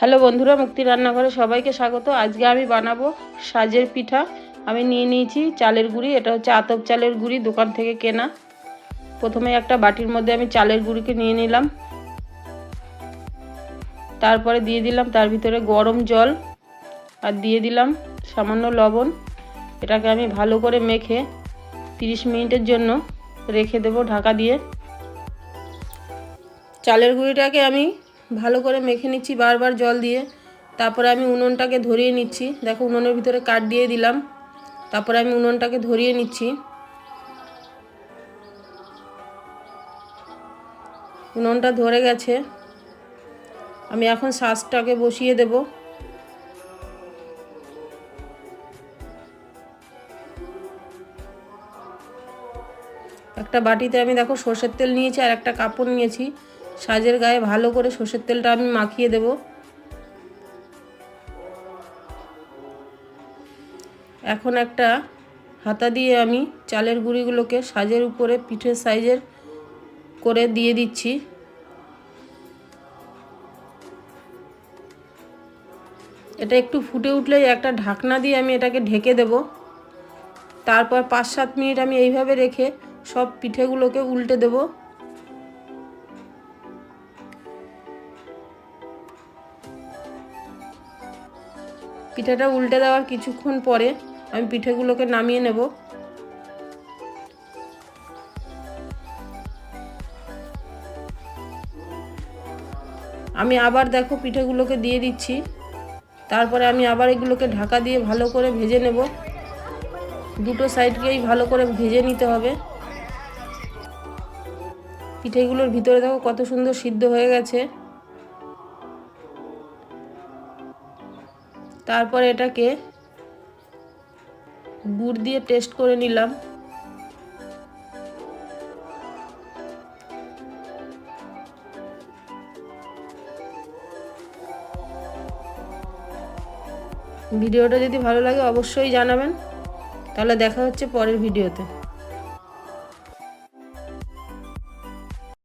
Hello বন্ধুরা, মুক্তি রান্নাঘরে সবাইকে স্বাগত। আজকে আমি বানাবো সাজের পিঠা। আমি নিয়ে নিয়েছি চালের গুঁড়ি, এটা হচ্ছে আতপ চালের গুঁড়ি, দোকান থেকে কেনা। প্রথমে একটা বাটির মধ্যে আমি চালের গুঁড়িকে নিয়ে নিলাম। তারপরে দিয়ে দিলাম, তার ভিতরে গরম জল, আর দিয়ে দিলাম সামান্য লবণ। এটাকে আমি ভালো করে মেখে তিরিশ মিনিটের জন্য রেখে দেবো ঢাকা দিয়ে। চালের গুঁড়িটাকে আমি ভালো করে মেখে নিচ্ছি বারবার জল দিয়ে। তারপরে আমি উনুনটাকে ধরিয়ে নিচ্ছি। দেখো উনুনের ভিতরে কাঠ দিয়ে দিলাম। তারপরে আমি উনুনটাকে ধরিয়ে নিচ্ছি। উনুনটা ধরে গেছে। আমি এখন শ্বাসটাকে বসিয়ে দেব। একটা বাটিতে আমি দেখো সর্ষের তেল নিয়েছি আর একটা কাপড় নিয়েছি। সাজের গায়ে ভালো করে সর্ষের তেলটা আমি মাখিয়ে দেব। এখন একটা হাতা দিয়ে আমি চালের গুঁড়িগুলোকে সাজের উপরে পিঠের সাইজের করে দিয়ে দিচ্ছি। এটা একটু ফুটে উঠলেই একটা ঢাকনা দিয়ে আমি এটাকে ঢেকে দেব। তারপর পাঁচ সাত মিনিট আমি এইভাবে রেখে সব পিঠেগুলোকে উল্টে দেবো। পিঠাটা উল্টে দেওয়ার কিছুক্ষণ পরে আমি পিঠেগুলোকে নামিয়ে নেব। আমি আবার দেখো পিঠেগুলোকে দিয়ে দিচ্ছি। তারপরে আমি আবার এগুলোকে ঢাকা দিয়ে ভালো করে ভেজে নেব। দুটো সাইডকেই ভালো করে ভেজে নিতে হবে। পিঠেগুলোর ভিতরে দেখো কত সুন্দর সিদ্ধ হয়ে গেছে। তারপর এটাকে গুড় দিয়ে টেস্ট করে নিলাম। ভিডিওটা যদি ভালো লাগে অবশ্যই জানাবেন। তাহলে দেখা হচ্ছে পরের ভিডিওতে।